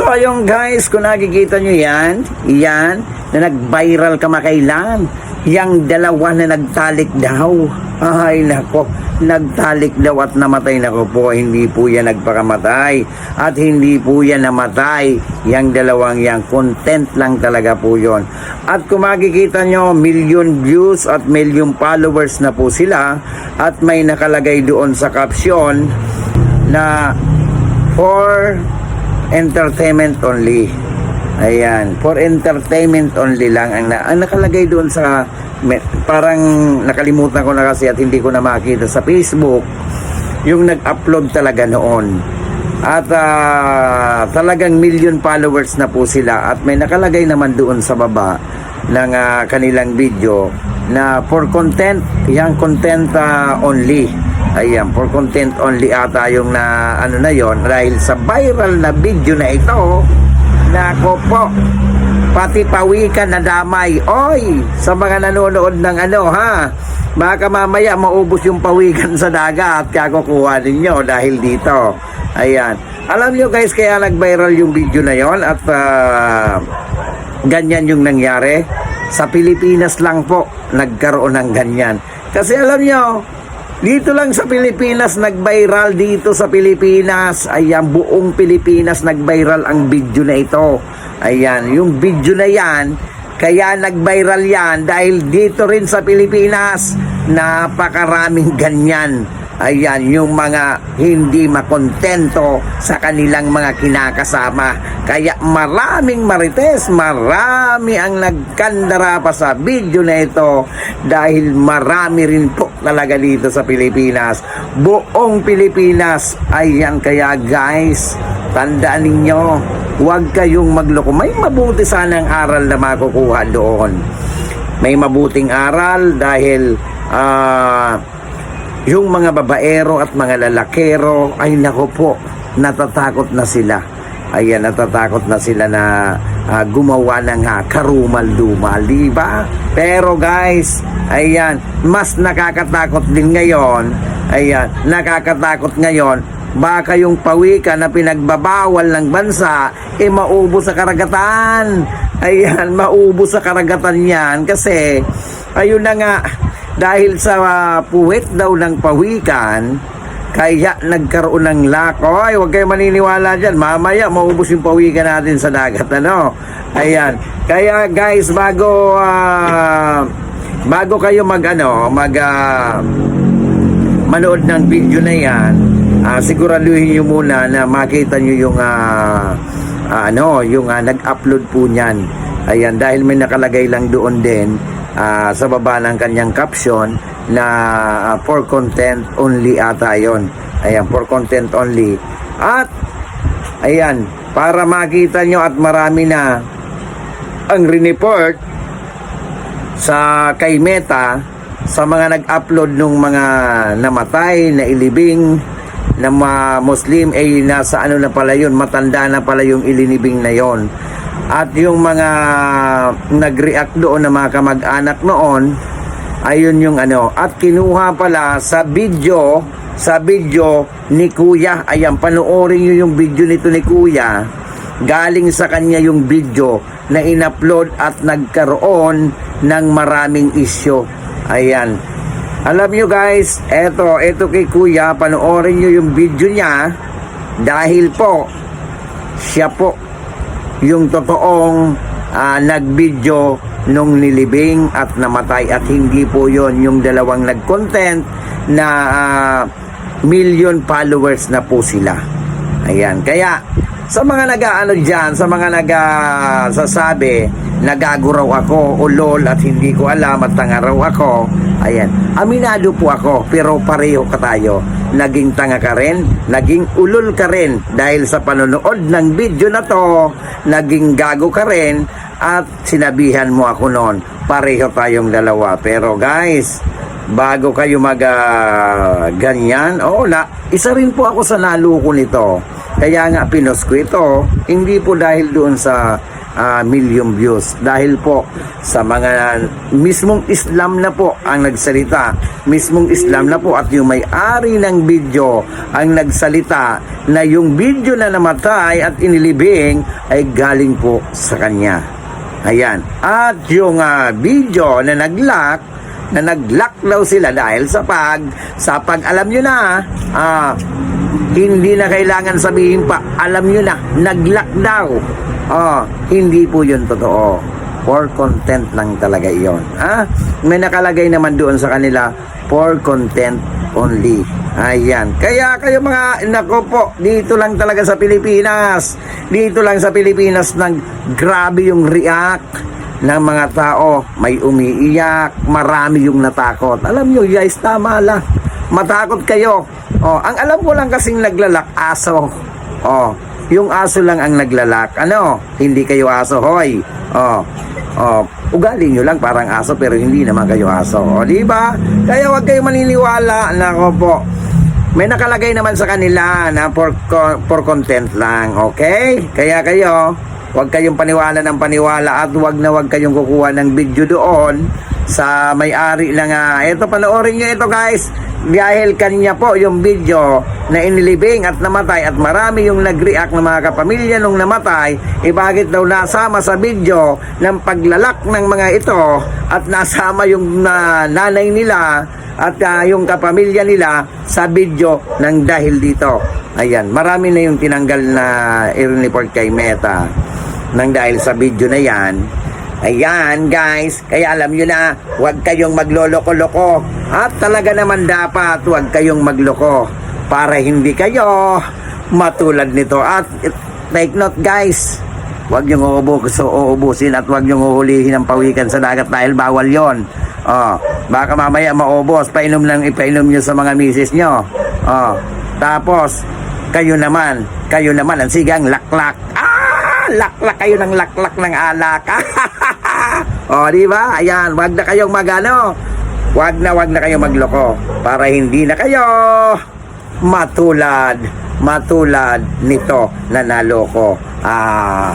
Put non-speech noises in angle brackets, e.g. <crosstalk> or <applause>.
So ayun guys, kung nakikita nyo yan, yan, na nag-viral kamakailan. Yang dalawa na nagtalik daw. Ay nako, nagtalik daw at namatay nako po. Hindi po yan nagpakamatay. At hindi po yan namatay. Yang dalawang yang content lang talaga po yon. At kung makikita nyo, million views at million followers na po sila. At may nakalagay doon sa caption na for entertainment only. Ayan, for entertainment only lang ang, na, ang nakalagay doon sa me- parang nakalimutan ko na kasi at hindi ko na makita sa Facebook yung nag-upload talaga noon. At ah, talagang million followers na po sila at may nakalagay naman doon sa baba ng ah, kanilang video na for content, yung content ah, only. Ayan, for content only ata yung na ano na yon dahil sa viral na video na ito Nako po. Pati pawikan na damay. Oy, sa mga nanonood ng ano ha. Baka mamaya maubos yung pawikan sa dagat kaya kukuha ninyo dahil dito. Ayan. Alam nyo guys kaya nag-viral yung video na yon at ah, ganyan yung nangyari. Sa Pilipinas lang po nagkaroon ng ganyan. Kasi alam nyo, dito lang sa Pilipinas, nag-viral dito sa Pilipinas. Ayan, buong Pilipinas nag-viral ang video na ito. Ayan, yung video na yan, kaya nag-viral yan dahil dito rin sa Pilipinas, napakaraming ganyan. Ayan, yung mga hindi makontento sa kanilang mga kinakasama. Kaya maraming marites, marami ang nagkandara pa sa video na ito dahil marami rin po talaga dito sa Pilipinas. Buong Pilipinas. Ayan, kaya guys, tandaan ninyo, huwag kayong magloko. May mabuti sanang aral na makukuha doon. May mabuting aral dahil ah yung mga babaero at mga lalakero ay nako po natatakot na sila. Ayan natatakot na sila na ah, gumawa ng uh, karumal-dumal di ba? Pero guys ayan mas nakakatakot din ngayon ayan nakakatakot ngayon baka yung pawika na pinagbabawal ng bansa eh maubos sa karagatan. Ayan maubos sa karagatan yan kasi ayun na nga dahil sa uh, puwet daw ng pawikan, kaya nagkaroon ng lako. Ay, huwag kayo maniniwala dyan. Mamaya, maubos yung pawikan natin sa dagat. Ano? Ayan. Kaya guys, bago ah, bago kayo mag ano, mag ah, manood ng video na yan, ah, siguraduhin nyo muna na makita nyo yung ah, ah, ano, yung ah, nag-upload po niyan. Ayan, dahil may nakalagay lang doon din ah, sa baba ng kanyang caption na ah, for content only ata yon. Ayan, for content only. At, ayan, para makita nyo at marami na ang report sa kay Meta sa mga nag-upload nung mga namatay na ilibing na mga Muslim ay nasa ano na pala yun, matanda na pala yung ilinibing na yon. At yung mga nag-react doon na mga kamag-anak noon, ayun yung ano. At kinuha pala sa video, sa video ni Kuya. Ayan, panoorin nyo yung video nito ni Kuya. Galing sa kanya yung video na in-upload at nagkaroon ng maraming isyo. Ayan. Alam nyo guys, eto, eto kay Kuya, panoorin nyo yung video niya dahil po, siya po yung totoong ah, nag-video nung nilibing at namatay at hindi po yon yung dalawang nag-content na ah, million followers na po sila. Ayan, kaya sa mga nag-ano dyan, sa mga nag-sasabi, nagago raw ako, ulol at hindi ko alam at tanga ako, ayan, aminado po ako, pero pareho ka tayo. Naging tanga ka rin, naging ulol ka rin dahil sa panonood ng video na to, naging gago ka rin at sinabihan mo ako noon, pareho tayong dalawa. Pero guys, bago kayo mag ah, ganyan, oo na, isa rin po ako sa naluko nito. Kaya nga pinos ito, hindi po dahil doon sa ah, million views. Dahil po sa mga mismong Islam na po ang nagsalita mismong Islam na po at yung may-ari ng video ang nagsalita na yung video na namatay at inilibing ay galing po sa kanya. Ayan. At yung ah, video na naglock na nag-lock daw sila dahil sa pag sa pag alam nyo na ah, hindi na kailangan sabihin pa alam nyo na nag-lock daw oh, hindi po yun totoo for content lang talaga yon ah, may nakalagay naman doon sa kanila for content only ayan kaya kayo mga nako po dito lang talaga sa Pilipinas dito lang sa Pilipinas nang grabe yung react ng mga tao. May umiiyak, marami yung natakot. Alam nyo guys, tama lang. Matakot kayo. Oh, ang alam ko lang kasing naglalak, aso. Oh, yung aso lang ang naglalak. Ano? Hindi kayo aso, hoy. Oh, oh, ugali nyo lang parang aso pero hindi naman kayo aso. O, di ba? Kaya wag kayo maniniwala. Nako po. May nakalagay naman sa kanila na for, for content lang, okay? Kaya kayo, huwag kayong paniwala ng paniwala at huwag na huwag kayong kukuha ng video doon sa may-ari lang nga. Ito, panoorin nyo ito guys. Dahil kanya po yung video na inilibing at namatay at marami yung nag-react ng mga kapamilya nung namatay, eh bakit daw nasama sa video ng paglalak ng mga ito at nasama yung na, nanay nila at ah, yung kapamilya nila sa video ng dahil dito. Ayan, marami na yung tinanggal na i-report kay Meta nang dahil sa video na yan. Ayan guys, kaya alam nyo na, huwag kayong magloloko-loko. At talaga naman dapat, huwag kayong magloko para hindi kayo matulad nito. At take note guys, Huwag niyong uubos, uubusin at huwag niyong uhulihin ang pawikan sa dagat dahil bawal yon. Oh, baka mamaya maubos, painom lang ipainom niyo sa mga misis niyo. Oh, tapos kayo naman, kayo naman ang sigang laklak. Laklak kayo ng laklak ng alak. <laughs> oh, di ba? Ayan, wag na kayong magano. Wag na wag na kayong magloko para hindi na kayo matulad matulad nito na naloko. Ah,